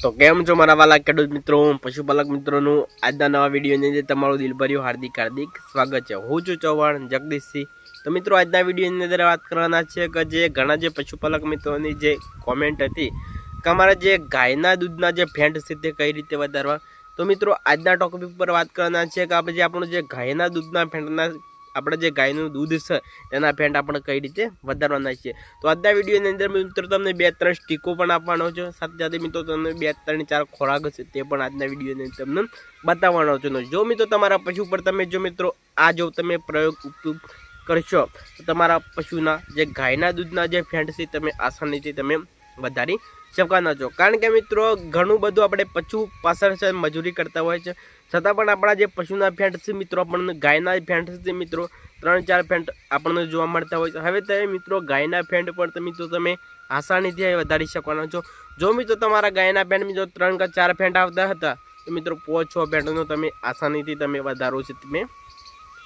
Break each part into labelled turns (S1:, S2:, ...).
S1: તો કેમ છો મારા વાલા ખેડૂત મિત્રો? પશુપાલક મિત્રોનું આજના નવા વિડીયોની અંદર તમારું દિલભર્યું હાર્દિક હાર્દિક સ્વાગત છે. હું છું ચૌહાણ જગદીશસિંહ. તો મિત્રો, આજના વિડીયોની અંદર વાત કરવાના છે કે જે ઘણા જે પશુપાલક મિત્રોની જે કોમેન્ટ હતી કે અમારા જે ગાયના દૂધના જે ફેન્ટ છે તે કઈ રીતે વધારવા? તો મિત્રો, આજના ટોપિક પર વાત કરવાના છે કે આપણે જે આપણું જે ગાયના દૂધના ફેન્ટના આપણે જે ગાયનું દૂધ છે તેના ફેન્ટ આપણે કઈ રીતે વધારવાના છીએ. તો આજના વિડીયોની અંદર મિત્રો તમને બે ત્રણ સ્ટીકો પણ આપવાનો છે. સાથે સાથે મિત્રો તમને બે, ત્રણ, ચાર ખોરાક છે તે પણ આજના વિડીયોની અંદર તમને બતાવવાનો છે. જો મિત્રો તમારા પશુ પર તમે જો મિત્રો આ જો તમે પ્રયોગ ઉપયોગ કરશો, તો તમારા પશુના જે ગાયના દૂધના જે ફેન્ટ છે, તમે આસાનીથી તમે વધારી શકવાના છો કારણ કે મિત્રો, ઘણું બધું આપણે પશુ પાછળ છે, મજૂરી કરતા હોય છે. છતાં પણ આપણા જે પશુના ફેન્ટ છે મિત્રો, આપણને ગાયના ફેન્ટસી મિત્રો, ત્રણ ચાર ફેન્ટ આપણને જોવા મળતા હોય છે. હવે તમે મિત્રો, ગાયના ફેન્ટ પણ મિત્રો તમે આસાનીથી વધારી શકવાના છો. જો મિત્રો તમારા ગાયના ફેન્ટ મિત્રો ત્રણ કે ચાર ફેન્ટ આવતા હતા, તો મિત્રો પાંચ છ ફેન્ટનો તમે આસાનીથી તમે વધારો છે, તમે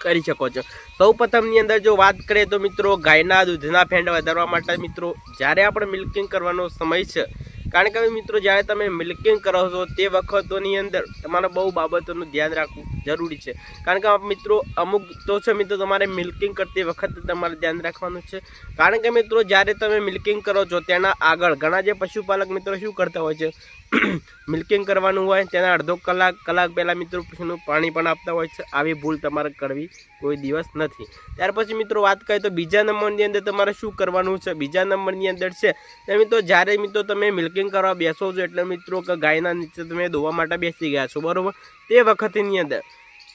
S1: કરી શકો છો. સૌ પ્રથમની અંદર જો વાત કરીએ તો મિત્રો ગાયના દૂધના ફેંડ વધારવા માટે મિત્રો જ્યારે આપણે મિલ્કિંગ કરવાનો સમય છે, કારણ કે મિત્રો જ્યારે તમે મિલ્કિંગ કરો છો તે વખતોની અંદર તમારે બહુ બાબતોનું ધ્યાન રાખવું જરૂરી છે. કારણ કે મિત્રો અમુક તો છે મિત્રો તમારે મિલ્કિંગ કરતી વખતે તમારે ધ્યાન રાખવાનું છે. કારણ કે મિત્રો જ્યારે તમે મિલ્કિંગ કરો છો તેના આગળ ઘણા જે પશુપાલક મિત્રો શું કરતા હોય છે મિલ્કિંગ કરવાનું હોય, તેના અડધો કલાક કલાક પહેલાં મિત્રો પશુનું પાણી પણ આપતા હોય છે. આવી ભૂલ તમારે કરવી કોઈ દિવસ નથી. ત્યાર પછી મિત્રો વાત કરીએ તો બીજા નંબરની અંદર તમારે શું કરવાનું છે? બીજા નંબરની અંદર છે, તે મિત્રો જ્યારે મિત્રો તમે મિલ્કિંગ કરવા બેસો છો, એટલે મિત્રો કે ગાયના નીચે તમે ધોવા માટે બેસી ગયા છો, બરાબર? તે વખતની અંદર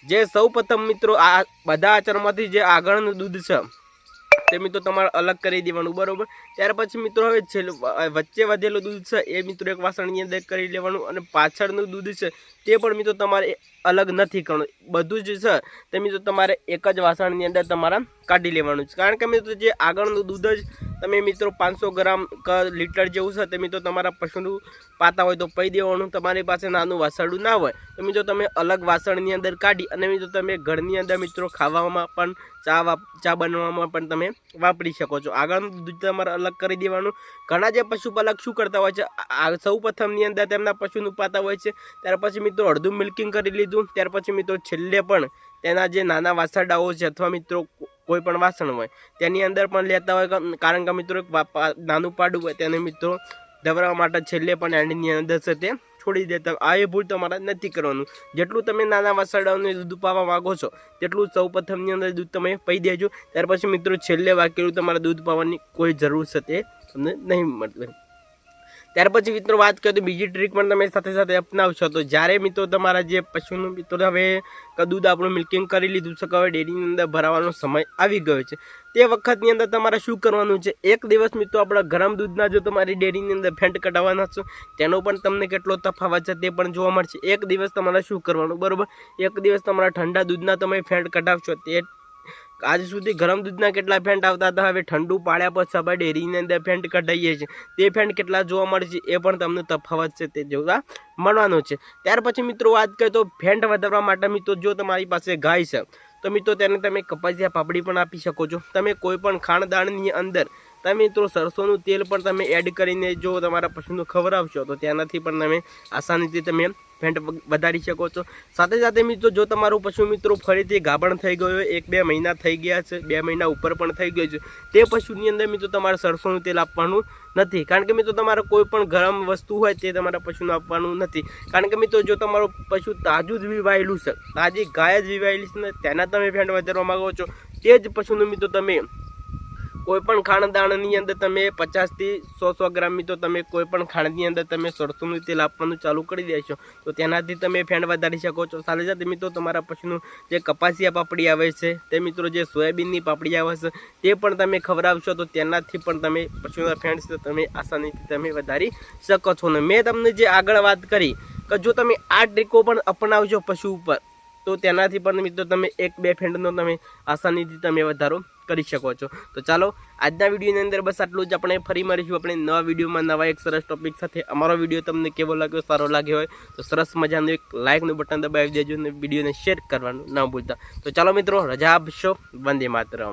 S1: જે સૌ મિત્રો આ બધા આચરણમાંથી જે આગળનું દૂધ છે તે મિત્રો તમારે અલગ કરી દેવાનું, બરાબર? ત્યાર પછી મિત્રો હવે છેલ્લું વચ્ચે વધેલું દૂધ છે, એ મિત્રો એક વાસણની અંદર કરી લેવાનું અને પાછળનું દૂધ છે, તે પણ મિત્રો તમારે અલગ નથી કરવાનું. બધું જ છે, તે મિત્રો તમારે એક જ વાસણની અંદર તમારા કાઢી લેવાનું છે કારણ કે મિત્રો જે આગળનું દૂધ જ તમે મિત્રો પાંચસો ગ્રામ ક લીટર જેવું છે, તે મિત્રો તમારા પશુનું પાતા હોય તો પી દેવાનું. તમારી પાસે નાનું વાસણું ના હોય, તો મિત્રો તમે અલગ વાસણની અંદર કાઢી અને મિત્રો તમે ઘરની અંદર મિત્રો ખાવામાં પણ ચા ચા બનાવવામાં પણ તમે વાપરી શકો છો. આગળનું દૂધ તમારે અલગ કરી દેવાનું. ઘણા જે પશુપાલક શું કરતા હોય છે સૌ પ્રથમની અંદર તેમના પશુનું પાતા હોય છે, ત્યાર પછી મિત્રો અડધું મિલ્કિંગ કરી લીધું, ત્યાર પછી મિત્રો છેલ્લે પણ તેના જે નાના વાસરડાઓ છે, અથવા મિત્રો કોઈ પણ વાસણ હોય, તેની અંદર પણ લેતા હોય. કારણ કે મિત્રો નાનું પાડું હોય, તેને મિત્રો દબરાવા માટે છેલ્લે પણ એન્ડની અંદર છે તે છોડી દેતા. આ એ ભૂલ તમારે નથી કરવાનું. જેટલું તમે નાના વાસરડાઓને દૂધ પાવા માગો છો, તેટલું સૌ પ્રથમની અંદર દૂધ તમે પી દેજો. ત્યાર પછી મિત્રો છેલ્લે વાકેલું તમારે દૂધ પાવાની કોઈ જરૂર છે તે તમને નહીં મળે. ત્યાર પછી મિત્રો વાત કરીએ તો બીજી ટ્રીક પણ તમે સાથે સાથે અપનાવશો. તો જ્યારે મિત્રો તમારા જે પશુનું મિત્રો હવે દૂધ આપણું મિલ્કિંગ કરી લીધું છે હવે ડેરીની અંદર ભરાવાનો સમય આવી ગયો છે, તે વખતની અંદર તમારે શું કરવાનું છે? એક દિવસ મિત્રો આપણા ગરમ દૂધના જો તમારી ડેરીની અંદર ફેન્ટ કઢાવવાના છો, તેનો પણ તમને કેટલો તફાવત છે તે પણ જોવા મળશે. એક દિવસ તમારે શું કરવાનું? બરાબર? એક દિવસ તમારા ઠંડા દૂધના તમે ફેન્ટ કઢાવશો તે આજ સુધી ગરમ દૂધના કેટલા ફેન્ટ આવતા હતા? હવે ઠંડુ પાડ્યા પછી આપણે ડેરીની અંદર ફેન્ટ કઢાઈએ છીએ. તે ફેન્ટ કેટલા જોવા મળે છે એ પણ તમને તફાવત છે તે જોવા મળવાનો છે. ત્યાર પછી મિત્રો વાત કરીએ તો ફેન્ટ વધારવા માટે મિત્રો જો તમારી પાસે ગાય છે, તો મિત્રો તેને તમે કપાસિયા પાપડી પણ આપી શકો છો. તમે કોઈ પણ ખાણદાણની અંદર તમે મિત્રો સરસોનું તેલ પણ તમે એડ કરીને જો તમારા પશુનું ખવડાવશો, તો તેનાથી પણ તમે આસાનીથી તમે ફેન્ટ વધારી શકો છો. સાથે સાથે મિત્રો, જો તમારું પશુ મિત્રો ફરીથી ગાભણ થઈ ગયો એક બે મહિના થઈ ગયા છે, બે મહિના ઉપર પણ થઈ ગયો છે, તે પશુની અંદર મિત્રો તમારે સરસોનું તેલ આપવાનું નથી. કારણ કે મિત્રો તમારે કોઈ પણ ગરમ વસ્તુ હોય તે તમારા પશુને આપવાનું નથી. કારણ કે મિત્રો જો તમારું પશુ તાજું જ વિવાયેલું છે, તાજી ગાય જ વિવાયેલી છે તેના તમે ફેન્ટ વધારવા માગો છો, તે જ પશુનું મિત્રો તમે કોઈ પણ ખાણદાણની અંદર તમે પચાસથી સો સો ગ્રામ મિત્રો તમે કોઈ પણ ખાણની અંદર તમે સરસોનું તેલ આપવાનું ચાલુ કરી દેશો. તો તેનાથી તમે ફેણ વધારી શકો છો. સાથે સાથે મિત્રો તમારા પશુનું જે કપાસિયા પાપડી આવે છે, તે મિત્રો જે સોયાબીનની પાપડી આવે છે, તે પણ તમે ખવડાવશો તો તેનાથી પણ તમે પછીના ફેણ છે તમે આસાનીથી તમે વધારી શકો છો. ને મેં તમને જે આગળ વાત કરી કે જો તમે આ ટ્રીકો પણ અપનાવજો પશુ ઉપર, તો તેનાથી પણ મિત્રો તમે એક બે ફેન્ડનો તમે આસાનીથી તમે વધારો કરી શકો છો. તો ચાલો, આજના વિડીયોની અંદર બસ આટલું જ. આપણે ફરી મળીશું આપણે નવા વિડીયોમાં નવા એક સરસ ટોપિક સાથે. અમારો વીડિયો તમને કેવો લાગ્યો, સારો લાગ્યો હોય, તો સરસ મજાનું એક લાઇકનું બટન દબાવી દેજો અને વિડીયોને શેર કરવાનું ન ભૂલતા. તો ચાલો મિત્રો, રજા આપશો. વંદે માતરમ.